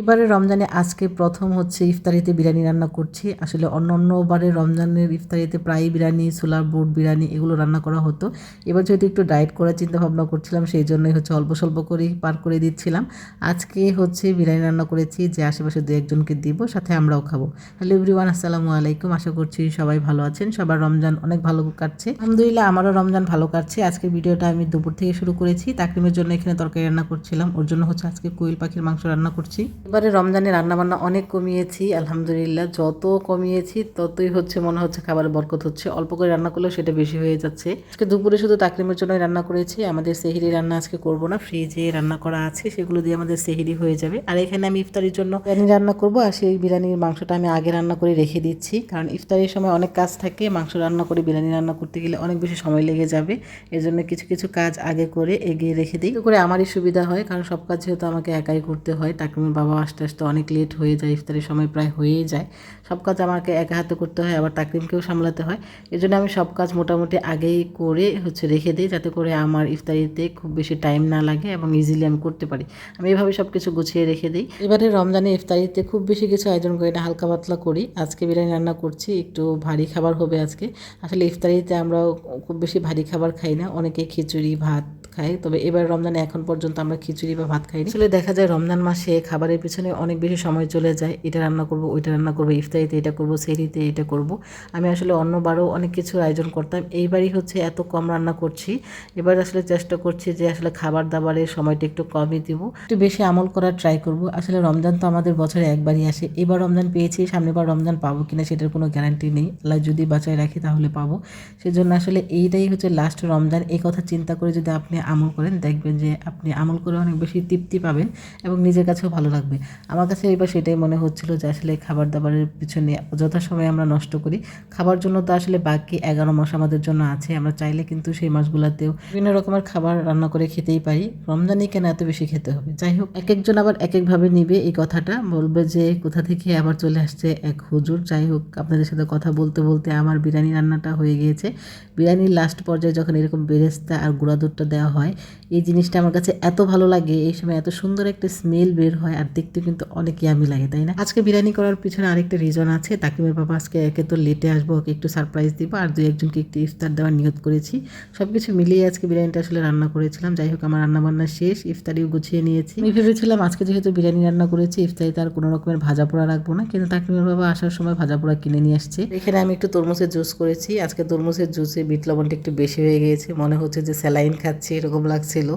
এবারে রমজানে আজকে প্রথম হচ্ছে ইফতারিতে বিরিয়ানি রান্না করছি। আসলে অন্য অন্য বারে রমজানের ইফতারিতে প্রায় বিরিয়ানি সোলার বুট, বিরিয়ানি এগুলো রান্না করা হতো। এবার যেহেতু একটু ডায়েট করার চিন্তা ভাবনা করছিলাম, সেই জন্যই হচ্ছে অল্প স্বল্প করেই পার করে দিচ্ছিলাম। আজকে হচ্ছে বিরিয়ানি রান্না করেছি, যে আশেপাশে দু একজনকে দিব, সাথে আমরাও খাব। হ্যালো এভরিওয়ান, আসসালামু আলাইকুম। আশা করছি সবাই ভালো আছেন। সবার রমজান অনেক ভালো কাটছে। আলহামদুলিল্লাহ আমারও রমজান ভালো কাটছে। আজকে ভিডিওটা আমি দুপুর থেকে শুরু করেছি। তাকরিমের জন্য এখানে তরকারি রান্না করছিলাম। ওর জন্য হচ্ছে আজকে কোয়েল পাখির মাংস রান্না করছি। এবারে রমজানে রান্নাবান্না অনেক কমিয়েছি, আলহামদুলিল্লাহ। যত কমিয়েছি, ততই হচ্ছে মনে হচ্ছে খাবারের বরকত হচ্ছে। অল্প করে রান্না করলেও সেটা বেশি হয়ে যাচ্ছে। আজকে দুপুরে শুধু তাকরিমের জন্যই রান্না করেছি, আমাদের সেহিরি রান্না আজকে করব না। ফ্রিজে রান্না করা আছে, সেগুলো দিয়ে আমাদের সেহিরি হয়ে যাবে। আর এখানে আমি ইফতারির জন্য বিরিয়ানি রান্না করব, আর সেই বিরিয়ানির মাংসটা আমি আগে রান্না করে রেখে দিচ্ছি। কারণ ইফতারির সময় অনেক কাজ থাকে, মাংস রান্না করে বিরিয়ানি রান্না করতে গেলে অনেক বেশি সময় লেগে যাবে। এর জন্য কিছু কিছু কাজ আগে করে এগিয়ে রেখে দিই। করে আমারই সুবিধা হয়, কারণ সব কাজ যেহেতু আমাকে একাই করতে হয়, তাকরিমের বাবা আসতে আসতে অনেক লেট হয়ে যায়, ইফতারের সময় প্রায় হয়েই যায়। সব কাজ আমাকে একা হাতে করতে হয়, আবার তাকরিমকেও সামলাতে হয়। এই জন্য আমি সব কাজ মোটামুটি আগেই করে হচ্ছে রেখে দিই, যাতে করে আমার ইফতারিতে খুব বেশি টাইম না লাগে এবং ইজিলি আমি করতে পারি। আমি এভাবে সব কিছু গুছিয়ে রেখে দিই। এবারে রমজানে ইফতারিতে খুব বেশি কিছু আয়োজন করি না, হালকা পাতলা করি। আজকে বিরিয়ানি রান্না করছি, একটু ভারী খাবার হবে আজকে। আসলে ইফতারিতে আমরা খুব বেশি ভারী খাবার খাই না, অনেকে খিচুড়ি, ভাত খাই। তবে এবার রমজানে এখন পর্যন্ত আমরা খিচুড়ি বা ভাত খাইনি। আসলে দেখা যায় রমজান মাসে খাবারের পিছনে অনেক বেশি সময় চলে যায়। এটা রান্না করব, ওইটা রান্না করব, ইফতারিতে এটা করব সেরিতে এটা করব। আমি আসলে অন্যবারও অনেক কিছুর আয়োজন করতাম। এইবারই হচ্ছে এত কম রান্না করছি। এবার আসলে চেষ্টা করছি যে আসলে খাবার দাবারের সময়টা একটু কমই দিব। একটু বেশি আমল করার ট্রাই করব। আসলে রমজান তো আমাদের বছরে একবারই আসে। এবার রমজান পেয়েছি, সামনেবার রমজান পাবো কিনা সেটার কোনো গ্যারান্টি নেই। আল্লাহ যদি বাঁচায় রাখি তাহলে পাবো। সেজন্য আসলে এইটাই হচ্ছে লাস্ট রমজান। এই কথা চিন্তা করে যদি আপনি আমল করেন, দেখবেন যে আপনি আমল করে অনেক বেশি তৃপ্তি পাবেন এবং নিজের কাছেও ভালো লাগবে। আমার কাছে এবার সেটাই মনে হচ্ছিল যে আসলে খাবার দাবারের পিছনে যথাসময়ে আমরা নষ্ট করি। খাবার জন্য তো আসলে বাকি এগারো মাস আমাদের জন্য আছে। আমরা চাইলে কিন্তু সেই মাসগুলোতেও বিভিন্ন রকমের খাবার রান্না করে খেতেই পারি। রমজানই কেন এত বেশি খেতে হবে? যাই হোক এক একজন আবার এক একভাবে নিবে এই কথাটা। বলবে যে কোথা থেকে আবার চলে আসছে এক হুজুর। যাই হোক, আপনাদের সাথে কথা বলতে বলতে আমার বিরিয়ানি রান্নাটা হয়ে গিয়েছে। বিরিয়ানির লাস্ট পর্যায়ে যখন এরকম বেরেস্তা আর গুঁড়া দুধটা দেওয়া হয়। এই জিনিসটা আমার কাছে এত ভালো লাগে, এই সময় এত সুন্দর একটা স্মেল বের হয় আর দেখতে কিন্তু অনেক ইয়ামি লাগে, তাই না? আজকে বিরিয়ানি করার পিছনে আরেকটা রিজন আছে তাকিমের বাবা আজকে একে তো লেটে আসব, ওকে একটু সারপ্রাইজ দিব আর দুই একজনকে একটু ইফতার দেওয়ার নিয়ত করেছি। সব কিছু মিলিয়ে আজকে বিরিয়ানিটা আসলে রান্না করেছিলাম, যাই হোক আমার রান্না বান্না শেষ, ইফতারিও গুছিয়ে নিয়েছি। আমি ভেবেছিলাম আজকে যেহেতু বিরিয়ানি রান্না করেছি ইফতারি তার কোনো রকমের ভাজা পোড়া রাখব না, কিন্তু তাকিমের বাবা আসার সময় ভাজা পোড়া কিনে নিয়ে আসছে। এখানে আমি একটু তরমুজের জুস করেছি, আজকে তরমুজের জুসে বিট লবণটা একটু বেশি হয়ে গিয়েছে, মনে হচ্ছে যে স্যালাইন খাচ্ছি এরকম লাগছিল।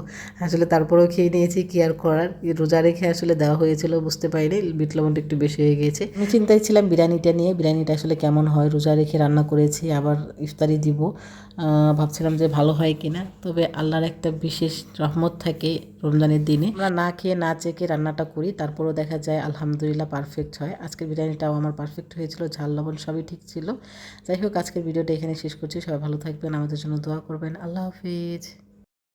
আসলে তারপরেও খেয়ে নিয়েছি, কি আর করার? রোজা রেখে আসলে দেওয়া হয়েছিল, বুঝতে পারিনি। বিট লবণটা একটু বেশি হয়ে গিয়েছে আমি চিন্তায় ছিলাম বিরিয়ানিটা নিয়ে, বিরিয়ানিটা আসলে কেমন হয়? রোজা রেখে রান্না করেছি, আবার ইফতারি দিব। ভাবছিলাম যে ভালো হয় কিনা। তবে আল্লাহর একটা বিশেষ রহমত থাকে রমজানের দিনে। আমরা না খেয়ে, না চেকে রান্নাটা করি, তারপরও দেখা যায় আলহামদুলিল্লাহ পারফেক্ট হয়। আজকের বিরিয়ানিটাও আমার পারফেক্ট হয়েছিল, ঝাল, লবণ সবই ঠিক ছিল। যাই হোক, আজকের ভিডিওটা এখানে শেষ করছি। সবাই ভালো থাকবেন, আমাদের জন্য দোয়া করবেন। আল্লাহ হাফিজ।